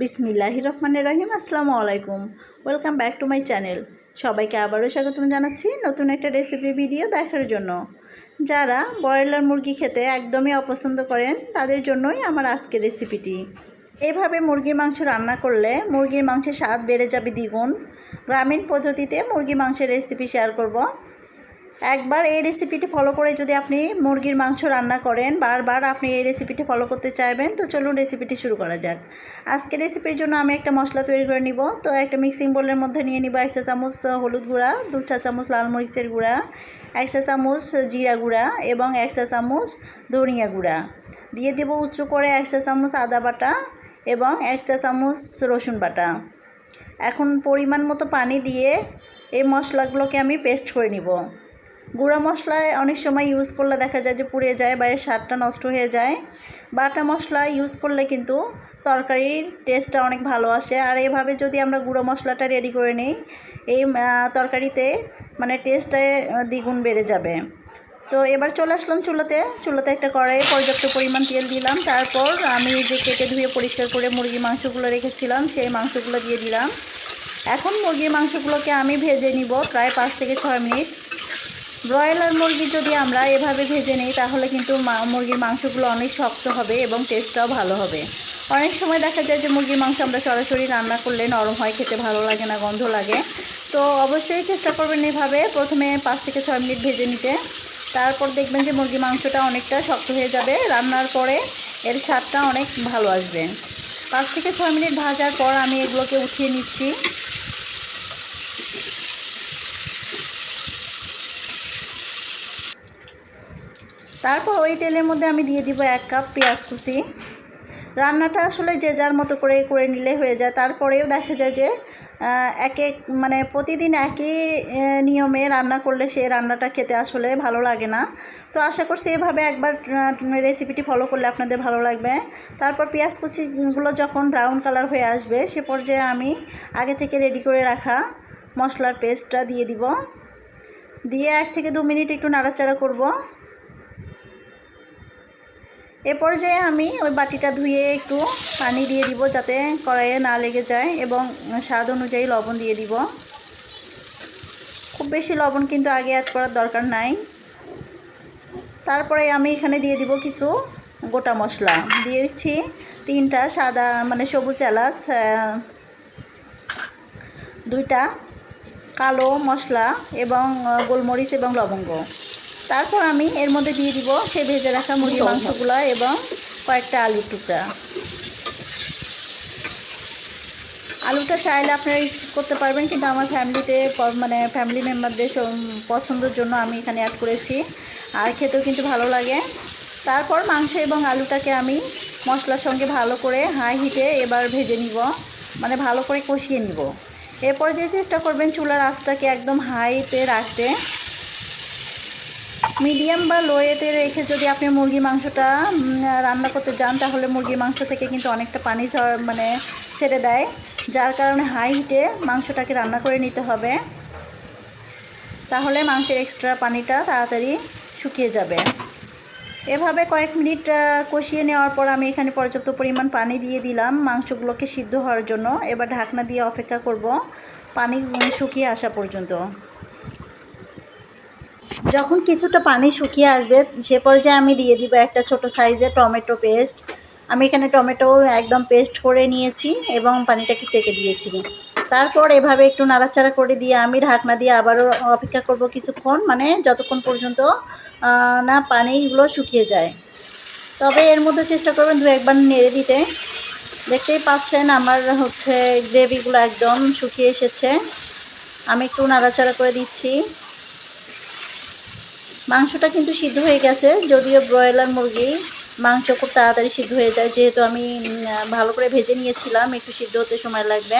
বিসমিল্লাহি রহমানের রহিম, আসসালামু আলাইকুম। Welcome back to my channel সবাইকে আবারও স্বাগতম জানাচ্ছি নতুন একটা রেসিপি ভিডিও দেখার জন্য। যারা ব্রয়লার মুরগি খেতে একদমই অপছন্দ করেন, তাদের জন্যই আমার আজকের রেসিপিটি এভাবে মুরগির মাংস রান্না করলে মুরগির মাংসের স্বাদ বেড়ে যাবে দ্বিগুণ। গ্রামীণ পদ্ধতিতে মুরগির মাংসের রেসিপি শেয়ার করব। একবার এই রেসিপিটি ফলো করে যদি আপনি মুরগির মাংস রান্না করেন, বারবার আপনি এই রেসিপিটি ফলো করতে চাইবেন, তো চলুন রেসিপিটি শুরু করা যাক। আজকের রেসিপির জন্য আমি একটা মশলা তৈরি করে নিব। তো একটা মিক্সিং বোলের মধ্যে নিয়ে নিব এক চা চামচ হলুদ গুঁড়া, দু চা চামচ লাল মরিচের গুঁড়া, এক চা চামচ জিরা গুঁড়া এবং এক চা চামচ ধনিয়া গুঁড়া। দিয়ে দেবো উঁচু করে এক চা চামচ আদা বাটা এবং এক চা চামচ রসুন বাটা। এখন পরিমাণ মতো পানি দিয়ে এই মশলাগুলোকে আমি পেস্ট করে নিব। গুঁড়া মশলায় অনেক সময় ইউজ করলে দেখা যায় যে পুড়ে যায় বা এর স্বাদটা নষ্ট হয়ে যায়। বাটা মশলা ইউজ করলে কিন্তু তরকারির টেস্টটা অনেক ভালো আসে। আর এভাবে যদি আমরা গুঁড়ো মশলাটা রেডি করে নিই, এই তরকারিতে মানে টেস্টটা দ্বিগুণ বেড়ে যাবে। তো এবার চলে আসলাম চুলোতে। চুলোতে একটা কড়াইয়ে পর্যাপ্ত পরিমাণ তেল দিলাম। তারপর আমি যে কেটে ধুয়ে পরিষ্কার করে মুরগি মাংসগুলো রেখেছিলাম, সেই মাংসগুলো দিয়ে দিলাম। এখন মুরগির মাংসগুলোকে আমি ভেজে নিব প্রায় পাঁচ থেকে ছয় মিনিট। ব্রয়লার মুরগি যদি আমরা এভাবে ভেজে নিই, তাহলে কিন্তু মুরগির মাংসগুলো অনেক শক্ত হবে এবং টেস্টটাও ভালো হবে। অনেক সময় দেখা যায় যে মুরগির মাংস আমরা সরাসরি রান্না করলে নরম হয়, খেতে ভালো লাগে না, গন্ধ লাগে। তো অবশ্যই চেষ্টা করবেন এভাবে। প্রথমে পাঁচ থেকে ছয় মিনিট ভেজে নিতে। তারপর দেখবেন যে মুরগি মাংসটা অনেকটা শক্ত হয়ে যাবে। রান্নার পরে এর স্বাদটা অনেক ভালো আসবে। পাঁচ থেকে ছয় মিনিট ভাজার পর আমি এগুলোকে উঠিয়ে নিচ্ছি। তারপর ওই তেলের মধ্যে আমি দিয়ে দিব এক কাপ পেঁয়াজ কুচি। রান্নাটা আসলে যে যার মতো করে করে নিলে হয়ে যায়। তারপরেও দেখা যায় যে এক এক মানে প্রতিদিন একই নিয়মে রান্না করলে সে রান্নাটা খেতে আসলে ভালো লাগে না। তো আশা করছি এভাবে একবার রেসিপিটি ফলো করলে আপনাদের ভালো লাগবে। তারপর পেঁয়াজ কুচিগুলো যখন ব্রাউন কালার হয়ে আসবে, সে পর্যায়ে আমি আগে থেকে রেডি করে রাখা মশলার পেস্টটা দিয়ে দিব। দিয়ে এক থেকে দু মিনিট একটু নাড়াচাড়া করব। এ পর্যায়ে আমি ওই বাটিটা ধুয়ে একটু পানি দিয়ে দিব যাতে কড়াইয়ে না লেগে যায় এবং স্বাদ অনুযায়ী লবণ দিয়ে দিব। খুব বেশি লবণ কিন্তু আগে অ্যাড করার দরকার নাই। তারপরে আমি এখানে দিয়ে দিব কিছু গোটা মশলা। দিয়ে দিচ্ছি তিনটা সাদা মানে সবুজ এলাচ দুইটা কালো মশলা এবং গোলমরিচ এবং লবঙ্গ। তারপর আমি এর মধ্যে দিয়ে দিব সে ভেজে রাখা মুরগির মাংসগুলো এবং কয়েকটা আলুর টুকরা। আলুটা চাইলে আপনারা স্কিপ করতে পারবেন কিন্তু আমার ফ্যামিলিতে মানে ফ্যামিলি মেম্বারদের পছন্দের জন্য আমি এখানে অ্যাড করেছি। আর খেতেও কিন্তু ভালো লাগে। তারপর মাংস এবং আলুটাকে আমি মশলার সঙ্গে ভালো করে হাই হিটে এবার ভেজে নিব মানে ভালো করে কষিয়ে নিব। এরপর যে চেষ্টা করবেন চুলার আঁচটাকে একদম হাইতে রাখতে মিডিয়াম বা লোয়েতে রেখে যদি আপনি মুরগি মাংসটা রান্না করতে যান, তাহলে মুরগির মাংস থেকে কিন্তু অনেকটা পানি মানে ছেড়ে দেয়। যার কারণে হাই হিটে মাংসটাকে রান্না করে নিতে হবে। তাহলে মাংসের এক্সট্রা পানিটা তাড়াতাড়ি শুকিয়ে যাবে। এভাবে কয়েক মিনিট কষিয়ে নেওয়ার পর আমি এখানে পর্যাপ্ত পরিমাণ পানি দিয়ে দিলাম মাংসগুলোকে সিদ্ধ হওয়ার জন্য। এবার ঢাকনা দিয়ে অপেক্ষা করব পানি শুকিয়ে আসা পর্যন্ত। যখন কিছুটা পানি শুকিয়ে আসবে, সে পর্যায়ে আমি দিয়ে দিব একটা ছোট সাইজের টমেটো পেস্ট। আমি এখানে টমেটো একদম পেস্ট করে নিয়েছি এবং পানিটাকে সেকে দিয়েছি। তারপর এভাবে একটু নাড়াচাড়া করে দিয়ে আমি ঢাকনা দিয়ে আবারও অপেক্ষা করব কিছুক্ষণ মানে যতক্ষণ পর্যন্ত না পানিগুলো শুকিয়ে যায়। তবে এর মধ্যে চেষ্টা করবেন দু একবার নেড়ে দিতে। দেখতেই পাচ্ছেন আমার হচ্ছে গ্রেভিগুলো একদম শুকিয়ে এসেছে। আমি একটু নাড়াচাড়া করে দিচ্ছি। মাংসটা কিন্তু সিদ্ধ হয়ে গেছে, যদিও ব্রয়লার মুরগি মাংস খুব তাড়াতাড়ি সিদ্ধ হয়ে যায়, যেহেতু আমি ভালো করে ভেজে নিয়েছিলাম, একটু সিদ্ধ হতে সময় লাগবে।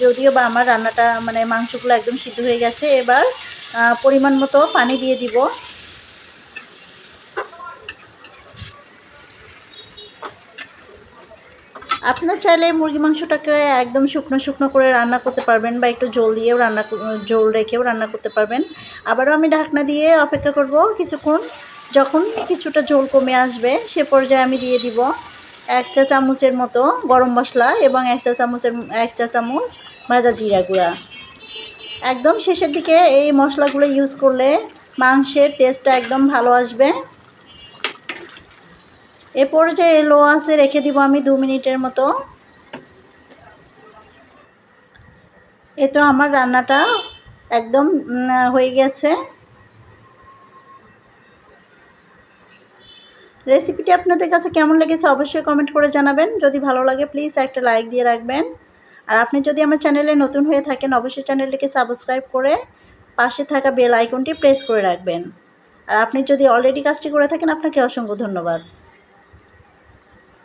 যদিও বা আমার রান্নাটা মানে মাংসগুলো একদম সিদ্ধ হয়ে গেছে, এবার পরিমাণ মতো পানি দিয়ে দিব। আপনার চাইলে মুরগি মাংসটাকে একদম শুকনো শুকনো করে রান্না করতে পারবেন বা একটু জল দিয়েও রান্না জল রেখেও রান্না করতে পারবেন। আবারও আমি ঢাকনা দিয়ে অপেক্ষা করব কিছুক্ষণ। যখন কিছুটা ঝোল কমে আসবে, সে পর্যায়ে আমি দিয়ে দিব এক চা চামচের মতো গরম মশলা এবং এক চা চামচের এক চা চামচ ভাজা জিরা গুঁড়া। একদম শেষের দিকে এই মশলাগুলো ইউজ করলে মাংসের টেস্টটা একদম ভালো আসবে। এ পর্যায়ে লো আছে, রেখে দিব আমি দু মিনিটের মতো। এ তো আমার রান্নাটা একদম হয়ে গেছে। রেসিপিটি আপনাদের কাছে কেমন লেগেছে অবশ্যই কমেন্ট করে জানাবেন। যদি ভালো লাগে, প্লিজ একটা লাইক দিয়ে রাখবেন। আর আপনি যদি আমার চ্যানেলে নতুন হয়ে থাকেন, অবশ্যই চ্যানেলটিকে সাবস্ক্রাইব করে পাশে থাকা বেল আইকনটি প্রেস করে রাখবেন। আর আপনি যদি অলরেডি কাজটি করে থাকেন, আপনাকে অসংখ্য ধন্যবাদ।